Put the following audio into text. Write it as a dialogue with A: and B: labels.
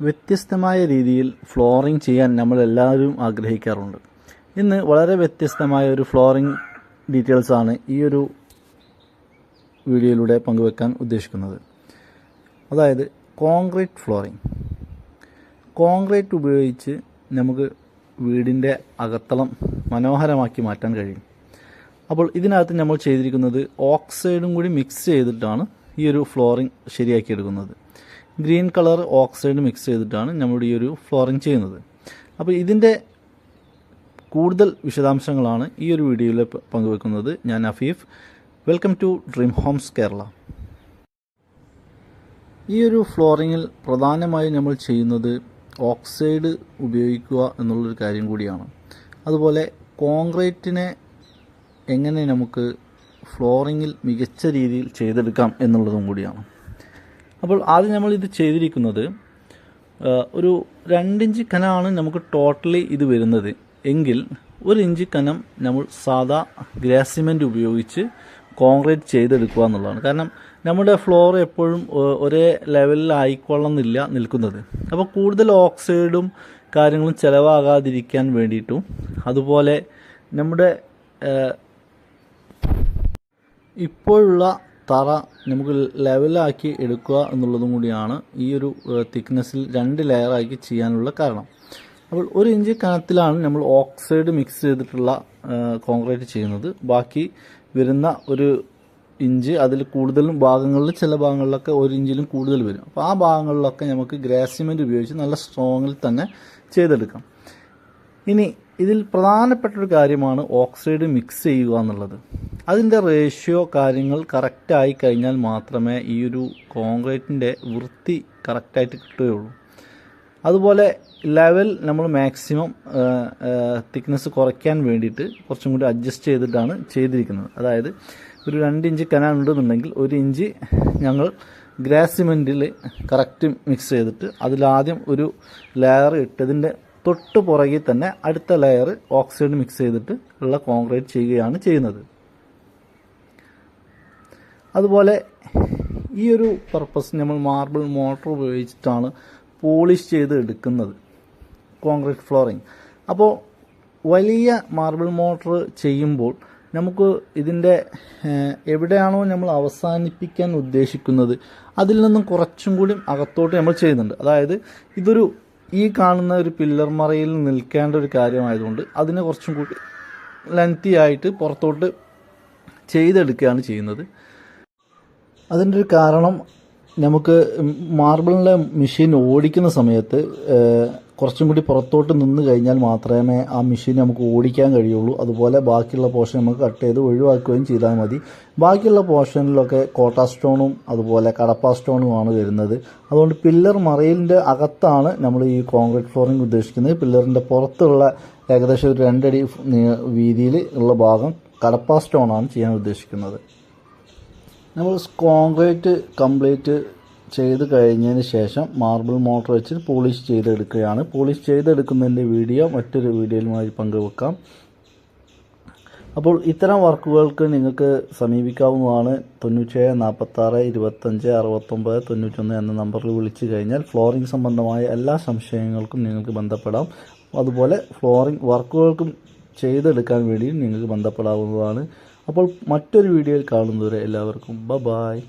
A: വ്യത്യസ്തമായ രീതിയിൽ ഫ്ലോറിംഗ് ചെയ്യാൻ നമ്മളെല്ലാവരും ആഗ്രഹിക്കാറുണ്ട്. ഇന്ന് വളരെ വ്യത്യസ്തമായ ഒരു ഫ്ലോറിംഗ് ഡീറ്റെയിൽസാണ് ഈ ഒരു വീഡിയോയിലൂടെ പങ്കുവെക്കാൻ ഉദ്ദേശിക്കുന്നത്. അതായത് കോൺക്രീറ്റ് ഫ്ലോറിംഗ് കോൺക്രീറ്റ് ഉപയോഗിച്ച് നമുക്ക് വീടിന്റെ അകത്തളം മനോഹരമാക്കി മാറ്റാൻ കഴിയും. അപ്പോൾ ഇതിനകത്ത് നമ്മൾ ചെയ്തിരിക്കുന്നത് ഓക്സൈഡും കൂടി മിക്സ് ചെയ്തിട്ടാണ് ഈ ഒരു ഫ്ലോറിംഗ് ശരിയാക്കിയെടുക്കുന്നത്. ഗ്രീൻ കളർ ഓക്സൈഡ് മിക്സ് ചെയ്തിട്ടാണ് നമ്മൾ ഈ ഒരു ഫ്ലോറിങ് ചെയ്യുന്നത്. അപ്പോൾ ഇതിന്റെ കൂടുതൽ വിശദാംശങ്ങളാണ് ഈ ഒരു വീഡിയോയിൽ പങ്കുവെക്കുന്നത്. ഞാൻ Afeef. Welcome to dream homes Kerala. ഈ ഒരു ഫ്ലോറിങ്ങിൽ പ്രധാനമായും നമ്മൾ ചെയ്യുന്നത് ഓക്സൈഡ് ഉപയോഗിക്കുക എന്നുള്ളൊരു കാര്യം കൂടിയാണ്. അതുപോലെ കോൺക്രീറ്റിനെ എങ്ങനെ നമുക്ക് ഫ്ലോറിങ്ങിൽ മികച്ച രീതിയിൽ ചെയ്തെടുക്കാം എന്നുള്ളതും കൂടിയാണ്. അപ്പോൾ ആദ്യം നമ്മൾ ഇത് ചെയ്തിരിക്കുന്നത് ഒരു രണ്ടിഞ്ച് കനമാണ് നമുക്ക് ടോട്ടലി ഇത് വരുന്നത്. എങ്കിൽ ഒരു ഇഞ്ച് കനം നമ്മൾ സാധാ ഗ്രാസിമെന്റ് ഉപയോഗിച്ച് കോൺക്രീറ്റ് ചെയ്തെടുക്കുക എന്നുള്ളതാണ്. കാരണം നമ്മുടെ ഫ്ലോർ എപ്പോഴും ഒരേ ലെവലിലായിക്കൊള്ളുന്നില്ല നിൽക്കുന്നത്. അപ്പോൾ കൂടുതൽ ഓക്സൈഡും കാര്യങ്ങളും ചിലവാകാതിരിക്കാൻ വേണ്ടിയിട്ടും അതുപോലെ നമ്മുടെ ഇപ്പോഴുള്ള തറ നമുക്ക് ലെവലാക്കി എടുക്കുക എന്നുള്ളതും കൂടിയാണ് ഈ ഒരു തിക്നെസ്സിൽ രണ്ട് ലെയറാക്കി ചെയ്യാനുള്ള കാരണം. അപ്പോൾ ഒരു ഇഞ്ച് കനത്തിലാണ് നമ്മൾ ഓക്സൈഡ് മിക്സ് ചെയ്തിട്ടുള്ള കോൺക്രീറ്റ് ചെയ്യുന്നത്. ബാക്കി വരുന്ന ഒരു ഇഞ്ച് അതിൽ കൂടുതലും ഭാഗങ്ങളിൽ ചില ഭാഗങ്ങളിലൊക്കെ ഒരു ഇഞ്ചിലും കൂടുതൽ വരും. അപ്പോൾ ആ ഭാഗങ്ങളിലൊക്കെ നമുക്ക് ഗ്രാസിമെന്റ് ഉപയോഗിച്ച് നല്ല സ്ട്രോങ്ങിൽ തന്നെ ചെയ്തെടുക്കാം. ഇനി ഇതിൽ പ്രധാനപ്പെട്ട ഒരു കാര്യമാണ് ഓക്സൈഡ് മിക്സ് ചെയ്യുക എന്നുള്ളത്. അതിന്റെ റേഷ്യോ കാര്യങ്ങൾ കറക്റ്റായി കഴിഞ്ഞാൽ മാത്രമേ ഈ ഒരു കോൺക്രീറ്റിന്റെ വൃത്തി കറക്റ്റായിട്ട് കിട്ടുകയുള്ളൂ. അതുപോലെ ലെവൽ നമ്മൾ മാക്സിമം തിക്നെസ് കുറയ്ക്കാൻ വേണ്ടിയിട്ട് കുറച്ചും കൂടി അഡ്ജസ്റ്റ് ചെയ്തിട്ടാണ് ചെയ്തിരിക്കുന്നത്. അതായത് ഒരു രണ്ട് ഇഞ്ച് കനാൽ ഉണ്ടെന്നുണ്ടെങ്കിൽ ഒരു ഇഞ്ച് ഞങ്ങൾ ഗ്രാസ് സിമെന്റിൽ കറക്റ്റ് മിക്സ് ചെയ്തിട്ട് അതിലാദ്യം ഒരു ലെയർ ഇട്ടതിന്റെ തൊട്ട് പുറകിൽ തന്നെ അടുത്ത ലെയർ ഓക്സൈഡ് മിക്സ് ചെയ്തിട്ട് ഉള്ള കോൺക്രീറ്റ് ചെയ്യുകയാണ് ചെയ്യുന്നത്. അതുപോലെ ഈ ഒരു പർപ്പസ് നമ്മൾ മാർബിൾ മോട്ടർ ഉപയോഗിച്ചിട്ടാണ് പോളിഷ് ചെയ്ത് എടുക്കുന്നത്. കോൺക്രീറ്റ് ഫ്ലോറിങ് അപ്പോൾ വലിയ മാർബിൾ മോട്ടർ ചെയ്യുമ്പോൾ നമുക്ക് ഇതിന്റെ എവിടെയാണോ നമ്മൾ അവസാനിപ്പിക്കാൻ ഉദ്ദേശിക്കുന്നത് അതിൽ നിന്നും കുറച്ചും കൂടി അകത്തോട്ട് നമ്മൾ ചെയ്യുന്നുണ്ട്. അതായത് ഇതൊരു ഈ കാണുന്ന ഒരു പില്ലർ മറയിൽ നിൽക്കേണ്ട ഒരു കാര്യമായതുകൊണ്ട് അതിനെ കുറച്ചും കൂടി ലെങ്തി ആയിട്ട് പുറത്തോട്ട് ചെയ്തെടുക്കുകയാണ് ചെയ്യുന്നത്. അതിന്റെ ഒരു കാരണം നമുക്ക് മാർബിളിന്റെ മെഷീൻ ഓടിക്കുന്ന സമയത്ത് കുറച്ചും കൂടി പുറത്തോട്ട് നിന്ന് കഴിഞ്ഞാൽ മാത്രമേ ആ മെഷീൻ നമുക്ക് ഓടിക്കാൻ കഴിയുള്ളൂ. അതുപോലെ ബാക്കിയുള്ള പോർഷൻ നമുക്ക് കട്ട് ചെയ്ത് ഒഴിവാക്കുകയും ചെയ്താൽ മതി. ബാക്കിയുള്ള പോർഷനിലൊക്കെ കോട്ടാ സ്റ്റോണും അതുപോലെ കടപ്പാ സ്റ്റോണുമാണ് വരുന്നത്. അതുകൊണ്ട് പില്ലർ മറയിലിന്റെ അകത്താണ് നമ്മൾ ഈ കോൺക്രീറ്റ് ഫ്ലോറിംഗ് ഉദ്ദേശിക്കുന്നത്. പില്ലറിന്റെ പുറത്തുള്ള ഏകദേശം ഒരു രണ്ടടി വീതിയിൽ ഉള്ള ഭാഗം കടപ്പാ സ്റ്റോണാണ് ചെയ്യാൻ ഉദ്ദേശിക്കുന്നത്. നമ്മൾ കോൺക്രീറ്റ് കംപ്ലീറ്റ് ചെയ്ത് കഴിഞ്ഞതിന് ശേഷം മാർബിൾ മോട്ടർ വെച്ച് പോളിഷ് ചെയ്തെടുക്കുകയാണ്. പോളിഷ് ചെയ്തെടുക്കുന്നതിന്റെ വീഡിയോ മറ്റൊരു വീഡിയോയിലുമായി പങ്കുവെക്കാം. അപ്പോൾ ഇത്തരം വർക്കുകൾക്ക് നിങ്ങൾക്ക് സമീപിക്കാവുന്നതാണ് തൊണ്ണൂറ്റേഴ് നാൽപ്പത്താറ് ഇരുപത്തഞ്ച് അറുപത്തൊമ്പത് തൊണ്ണൂറ്റൊന്ന് എന്ന നമ്പറിൽ വിളിച്ചു കഴിഞ്ഞാൽ ഫ്ലോറിംഗ് സംബന്ധമായ എല്ലാ സംശയങ്ങൾക്കും നിങ്ങൾക്ക് ബന്ധപ്പെടാം. അതുപോലെ ഫ്ലോറിംഗ് വർക്കുകൾക്കും ചെയ്തെടുക്കാൻ വേണ്ടിയും നിങ്ങൾക്ക് ബന്ധപ്പെടാവുന്നതാണ്. അപ്പോൾ മറ്റൊരു വീഡിയോയിൽ കാണുന്നവരെ എല്ലാവർക്കും ബ ബായ്